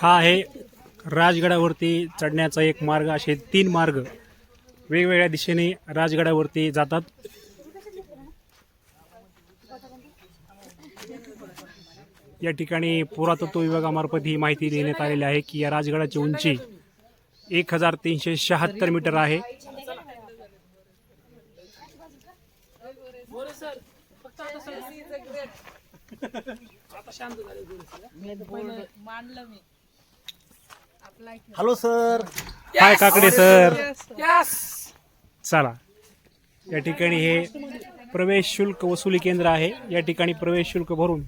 हा आहे राजगडावरती चढण्याचा एक मार्ग. असे तीन मार्ग वेगवेगळ्या दिशेने राजगडावरती जातात. या ठिकाणी पुरातत्व विभागामार्फत ही माहिती देण्यात आलेली आहे की या राजगडाची उंची एक हजार तीनशे शहात्तर मीटर आहे. मांडलं मी hello sir hi Kakade sir चला. या ठिकाणी हे प्रवेश शुल्क वसुली केंद्र आहे. या ठिकाणी प्रवेश शुल्क भरून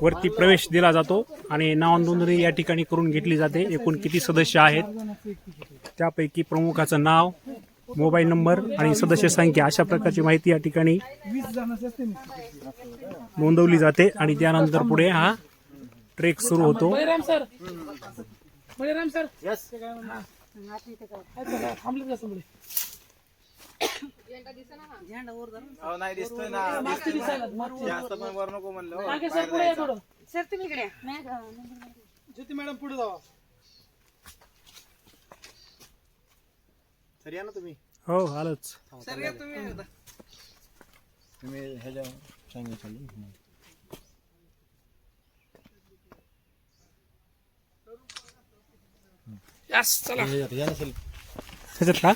वरती प्रवेश दिला जातो आणि नाव नोंदणी या ठिकाणी करून घेतली जाते. एकूण किती सदस्य आहेत? त्यापैकी प्रमुखाचं नाव मोबाईल नंबर आणि सदस्य संख्या अशा प्रकारची माहिती या ठिकाणी नोंदवली जाते आणि त्यानंतर पुढे हा ट्रेक सुरू होतो. Baliram sir. Baliram sir yes का दिसतोय ना वर नको म्हणलं हो. सर या तुम्ही इकडे या. ज्योती मॅडम पुढे जावा सर या ना तुम्ही हो आलंच तुम्ही ह्याच्या सांगा चालू यस चला या नसेल त्याच्यात का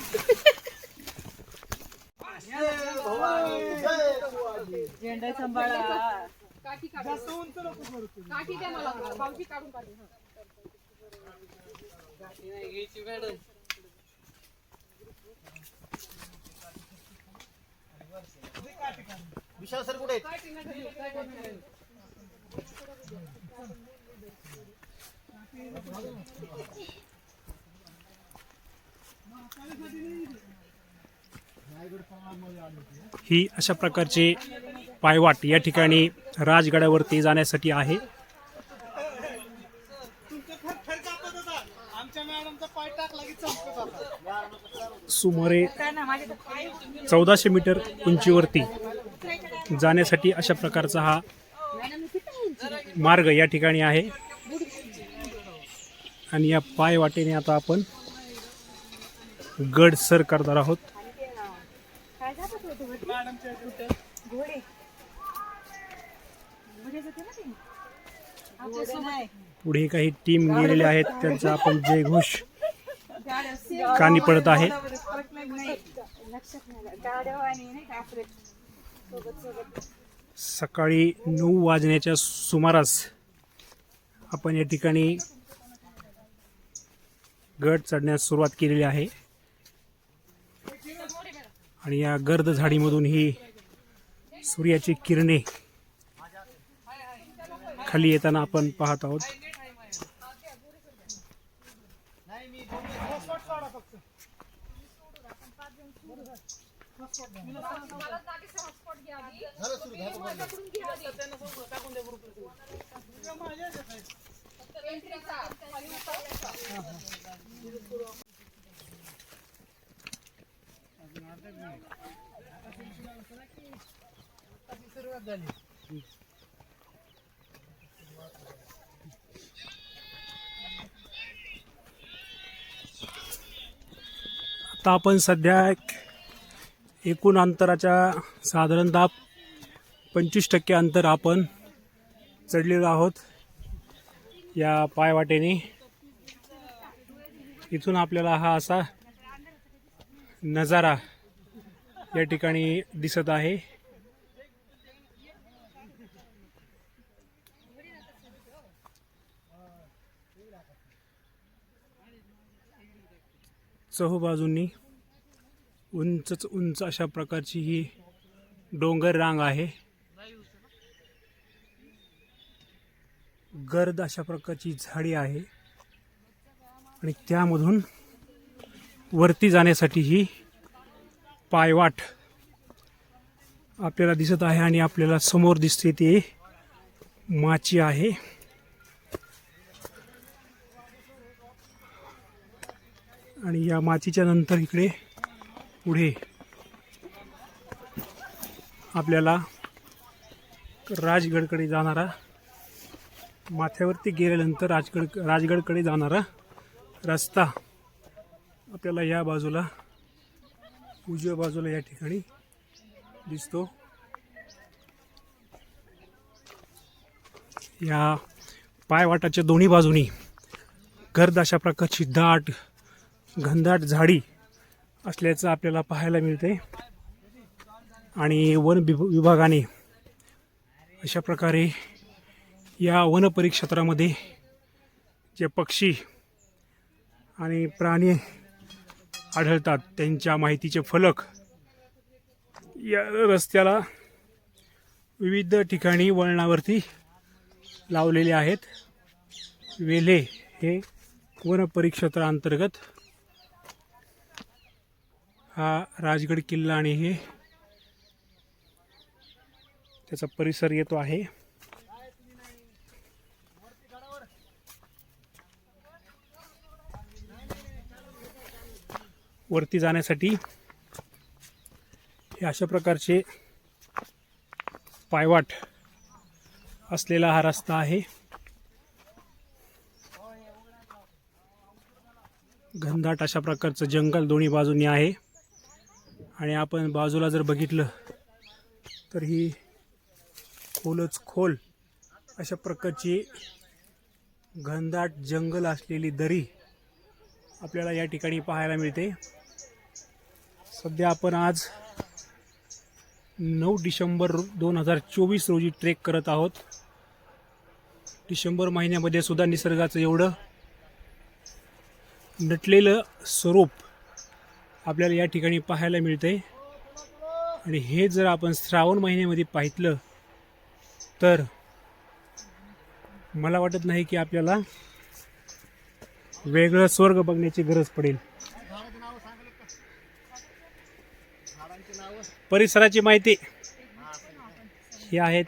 झेंडा सांभाळा विशाल सर कुठे ही अशा प्रकारची पायवाट या ठिकाणी राजगडावरती जाण्यासाठी आहे. सुमारे चौदाशे मीटर उंचीवरती जाण्यासाठी अशा प्रकारचा हा मार्ग या ठिकाणी आहे. आणि या पाय वाटेने आता आपण गड सर करणार आहोत. पुढे काही टीम गेलेले आहेत. त्यांचा आपण जयघोष गाड्या कानी पडत आहे. सकाळी नऊ वाजण्याच्या सुमारास आपण या ठिकाणी गड चढण्यास सुरुवात केलेली आहे. आणि या गर्द झाडीमधून ही सूर्याची किरणे खाली येताना आपण पाहत आहोत. आता आपण सध्या एकूण अंतराच्या साधारणतः पंचवीस टक्के अंतर आपण चढलेलो आहोत. या पायवाटेने इथून आपल्याला हा असा नजारा या ठिकाणी दिसत आहे. चहूबाजूंनी उंचच उंच अशा प्रकारची ही डोंगर रांग आहे. गर्द अशा प्रकारची झाडी आहे. आणि त्यामधून वरती जाण्यासाठी ही पायवाट आपल्याला दिसत आहे आणि आपल्याला समोर दिसते ते माची आहे. आणि या माचीच्या नंतर इकडे पुढे. आपल्याला राजगडकडे जाणारा माथ्यावरती गेल्यानंतर राजगड राजगडकडे जाणारा रस्ता आपल्याला या बाजूला उजव्या बाजूला या ठिकाणी दिसतो. या पायवाटाच्या दोन्ही बाजूनी गर्द अशा प्रकारची दाट घनदाट झाडी असल्याचं आपल्याला पाहायला मिळते आणि वन विभ- विभागाने अशा प्रकारे या वन परिक्षेत्रामध्ये जे पक्षी आणि प्राणी आढळतात त्यांच्या माहितीचे फलक या रस्त्याला विविध ठिकाणी वळणावरती लावलेले आहेत. वेले हे वन परिक्षेत्रांतर्गत हा राजगड किल्ला आणि हे त्याचा परिसर येतो आहे. वरती जाण्यासाठी हे अशा प्रकारचे पायवाट असलेला हा रस्ता आहे. घनदाट अशा प्रकारचं जंगल दोन्ही बाजूनी आहे. आणि आपण बाजूला जर बघितलं तर ही खोलच खोल अशा प्रकारची घनदाट जंगल असलेली दरी आपल्याला या ठिकाणी पाहायला मिळते. सध्या आपण आज नऊ डिसेंबर दोन हजार चोवीस रोजी ट्रेक करत आहोत. डिसेंबर महिन्यामध्ये सुद्धा निसर्गाचं एवढं नटलेलं स्वरूप आपल्याला या ठिकाणी पाहायला मिळते आणि हे जर आपण श्रावण महिन्यामध्ये पाहितलं तर मला वाटत नाही की आपल्याला वेगळं स्वर्ग बघण्याची गरज पडेल. परिसराची माहिती ही आहेत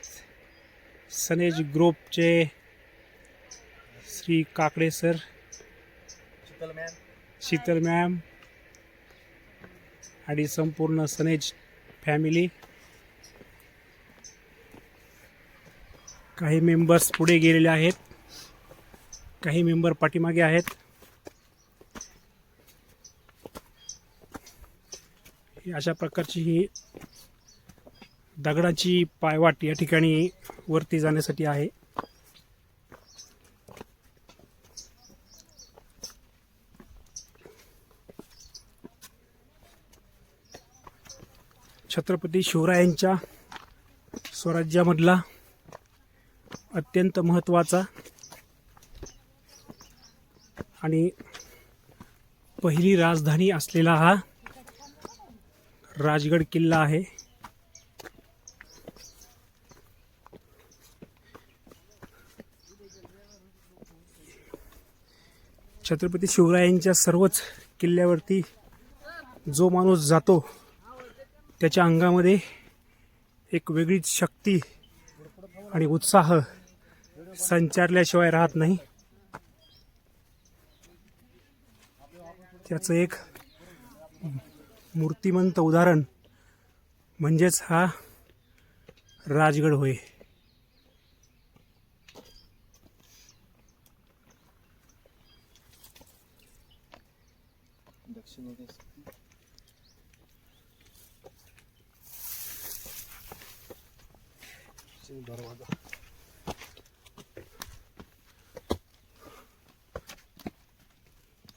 सनेज ग्रुपचे Shri Kakade sir. Sheetal ma'am. Sheetal ma'am. आणि संपूर्ण सनेज फॅमिली. काही मेंबर्स पुढे गेलेले आहेत. काही मेंबर पाठीमागे आहेत. अशा प्रकारची ही दगडाची पायवाट या ठिकाणी वरती जाण्यासाठी आहे. छत्रपती शिवरायांच्या स्वराज्यामधला अत्यंत महत्त्वाचा आणि पहिली राजधानी असलेला हा राजगड किल्ला आहे. छत्रपती शिवरायांच्या सर्वच किल्ल्यावरती जो माणूस जातो त्याच्या अंगामध्ये एक वेगळीच शक्ती आणि उत्साह संचारल्याशिवाय राहत नाही. त्याचं एक मूर्तिमंत उदाहरण म्हणजेच हा राजगड होय.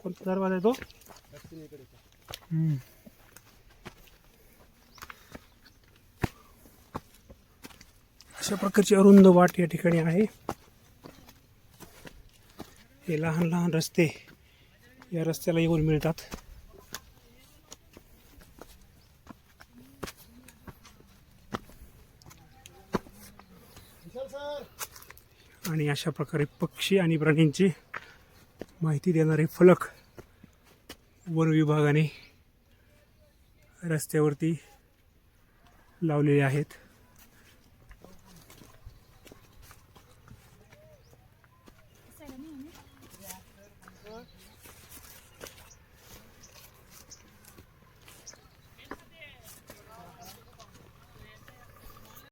कोणता दरवाजा आहे तो हम्म. अशा प्रकारची अरुंद वाट या ठिकाणी आहे. हे लहान लहान रस्ते या रस्त्याला येऊन मिळतात. आणि अशा प्रकारे पक्षी आणि प्राण्यांची माहिती देणारे फलक वन विभागाने रस्त्यावरती लावलेले आहेत.